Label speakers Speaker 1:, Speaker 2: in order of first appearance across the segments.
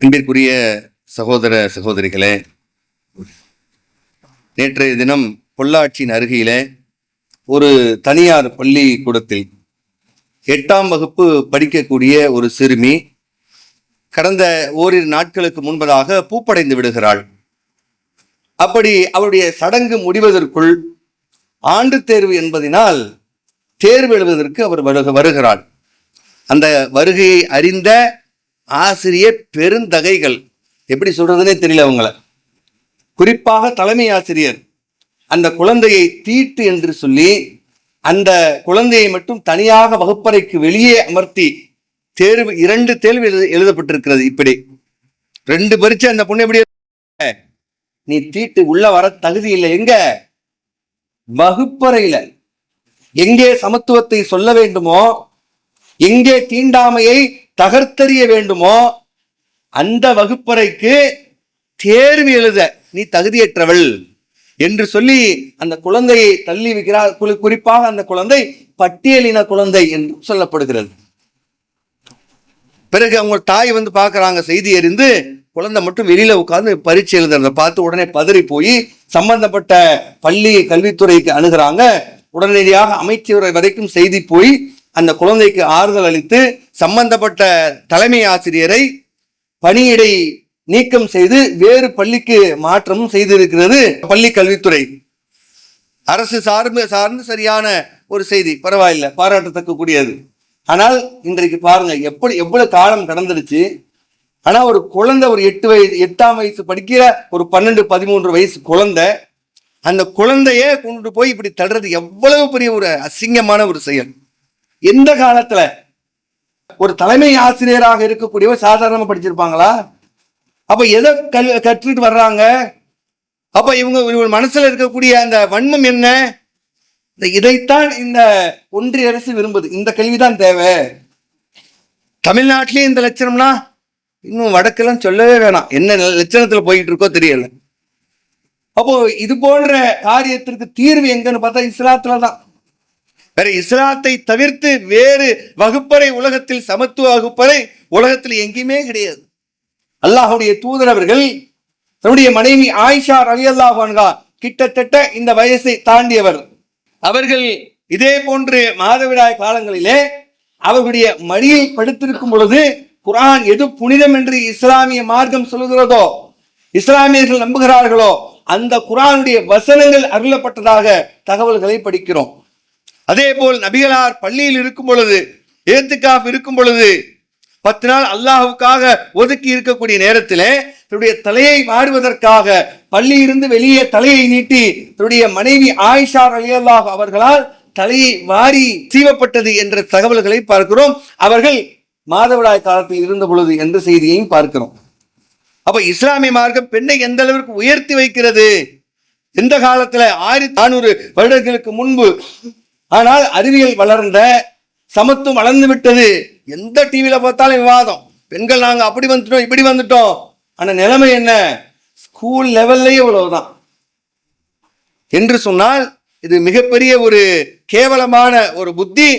Speaker 1: அன்பிற்குரிய சகோதர சகோதரிகளே நேற்றைய தினம் பொள்ளாச்சியின் அருகிலே ஒரு தனியார் பள்ளிக்கூடத்தில் எட்டாம் வகுப்பு படிக்கக்கூடிய ஒரு சிறுமி கடந்த ஓரிரு நாட்களுக்கு முன்பதாக பூப்படைந்து விடுகிறாள். அப்படி அவருடைய சடங்கு முடிவதற்குள் ஆண்டு தேர்வு என்பதினால் தேர்வு எழுவதற்கு அவர் வருக வருகிறாள். அந்த வருகையை அறிந்த ஆசிரியர் பெருந்தகைகள். எப்படி சொல்றதுனே தெரியல அவங்கள. குறிப்பாக தலைமை ஆசிரியர். அந்த குழந்தையை தீட்டு என்று சொல்லி அந்த குழந்தையை மட்டும் தனியாக வகுப்பறைக்கு வெளியே அமர்த்தி தேர்வு இரண்டு தேர்வு எழுத எழுதப்பட்டிருக்கிறது இப்படி. ரெண்டு பரீட்சை அந்த பொண்ணு எப்படி நீ தீட்டு உள்ள வர தகுதி இல்லை எங்க? வகுப்பறையில. எங்கே சமத்துவத்தை சொல்ல வேண்டுமோ எங்கே தீண்டாமையை தகர்த்தறிய வேண்டுமோ அந்த வகுப்பறைக்கு தேர்வு எழுத நீ தகுதியற்றவள் என்று சொல்லி அந்த குழந்தையை தள்ளி வைக்கிறார். குறிப்பாக அந்த குழந்தை பட்டியலின குழந்தை என்று சொல்லப்படுகிறது. பிறகு அவங்க தாய் வந்து பார்க்கறாங்க செய்தி அறிந்து குழந்தை மட்டும் வெளியில உட்கார்ந்து பரீட்சை எழுதுறத பார்த்து உடனே பதறி போய் சம்பந்தப்பட்ட பள்ளி கல்வித்துறைக்கு அணுகிறாங்க. உடனடியாக அமைச்சர் வரைக்கும் செய்தி போய் அந்த குழந்தைக்கு ஆறுதல் அளித்து சம்பந்தப்பட்ட தலைமை ஆசிரியரை பணியிடை நீக்கம் செய்து வேறு பள்ளிக்கு மாற்றமும் செய்திருக்கிறது பள்ளி கல்வித்துறை. அரசு சார்பு சார்ந்து சரியான ஒரு செய்தி பரவாயில்லை பாராட்டத்தக்க கூடியது ஆனால் இன்றைக்கு பாருங்க எப்படி எவ்வளவு காலம் கடந்துடுச்சு. ஆனா ஒரு குழந்தை ஒரு எட்டு வயசு எட்டாம் வயசு படிக்கிற ஒரு பன்னெண்டு பதிமூன்று வயசு குழந்தை அந்த குழந்தைய கொண்டு போய் இப்படி தடுறது எவ்வளவு பெரிய ஒரு அசிங்கமான ஒரு செயல். எந்த காலத்துல? ஒரு தலைமை ஆசிரியராக இருக்கக்கூடியவர் சாதாரணமா படிச்சிருப்பாங்களா? அப்ப எதை கல் கற்றுட்டு வர்றாங்க? அப்ப இவங்க இவங்க மனசுல இருக்கக்கூடிய அந்த வன்மம் என்ன? இந்த இதைத்தான் இந்த ஒன்றிய அரசு விரும்புது. இந்த கல்விதான் தேவை. தமிழ்நாட்டிலேயே இந்த லட்சணம்னா இன்னும் வடக்கெல்லாம் சொல்லவே வேணாம். என்ன லட்சணத்துல போயிட்டு இருக்கோ தெரியல. அப்போ இது போன்ற காரியத்திற்கு தீர்வு எங்கன்னு பார்த்தா இஸ்லாத்துல தான் வேற இஸ்லாத்தை தவிர்த்து வேறு வகுப்பறை உலகத்தில் சமத்துவ வகுப்பறை உலகத்தில் எங்கேயுமே கிடையாது. அல்லாஹுடைய தூதரவர்கள் தன்னுடைய மனைவி ஆயிஷா ரலி அல்லாஹான்கா கிட்டத்தட்ட இந்த வயசை தாண்டியவர். அவர்கள் இதே போன்று மாதவிடாய் காலங்களிலே அவர்களுடைய மடியில் படுத்திருக்கும் பொழுது குரான் எது புனிதம் என்று இஸ்லாமிய மார்க்கம் சொல்லுகிறதோ இஸ்லாமியர்கள் நம்புகிறார்களோ அந்த குரானுடைய வசனங்கள் அருளப்பட்டதாக தகவல்களை படிக்கிறோம். அதே போல் நபிகளார் பள்ளியில் இருக்கும் பொழுது ஏத்துக்காஃப் இருக்கும் பொழுது பத்து நாள் அல்லாஹுக்காக ஒதுக்கி இருக்கக்கூடிய நேரத்திலே தன்னுடைய தலையை வாடுவதற்காக பள்ளியிலிருந்து வெளியே தலையை நீட்டி தன்னுடைய மனைவி ஆயிஷா அலியல்லாஹ் அவர்களால் தலையை வாரி சீவப்பட்டது என்ற தகவல்களை பார்க்கிறோம். அவர்கள் மாதவிடாய் காலத்தில் இருந்த பொழுது என்ற செய்தியையும் பார்க்கிறோம். அப்ப இஸ்லாமிய மார்க்கம் பெண்ணை எந்த அளவிற்கு உயர்த்தி வைக்கிறது? எந்த காலத்துல ஆயிரத்தி நானூறு வருடங்களுக்கு முன்பு ஆனால் அறிவியல் வளர்ந்த சமத்துவம் வளர்ந்து விட்டது. எந்த டிவியில பார்த்தாலும் விவாதம். பெண்கள் நாங்கள் அப்படி வந்துட்டோம் இப்படி வந்துட்டோம். ஆனால் நிலைமை என்ன? ஸ்கூல் லெவல்லையே இவ்வளவுதான். என்று சொன்னால் இது மிகப்பெரிய ஒரு கேவலமான ஒரு புத்தி.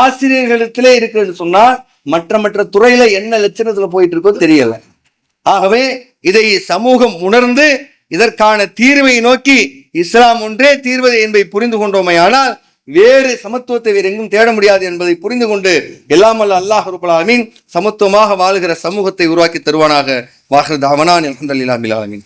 Speaker 1: ஆசிரியர்களிடத்திலே இருக்குன்னு சொன்னால் மற்ற மற்ற துறையில என்ன லட்சணத்தில் போயிட்டு இருக்கோ தெரியல. ஆகவே இதை சமூகம் உணர்ந்து இதற்கான தீர்வை நோக்கி இஸ்லாம் ஒன்றே தீர்வது என்பதை புரிந்து கொண்டோமையானால் வேறு சமத்துவத்தை வேறு எங்கும் தேட முடியாது என்பதை புரிந்து கொண்டு எல்லாம் அல்லாஹ் ரபுல் சமத்துவமாக வாழுகிற சமூகத்தை உருவாக்கி தருவானாக. வாஹர் தாவனான் அலமதுல்லாஹில் ஆலமீன்.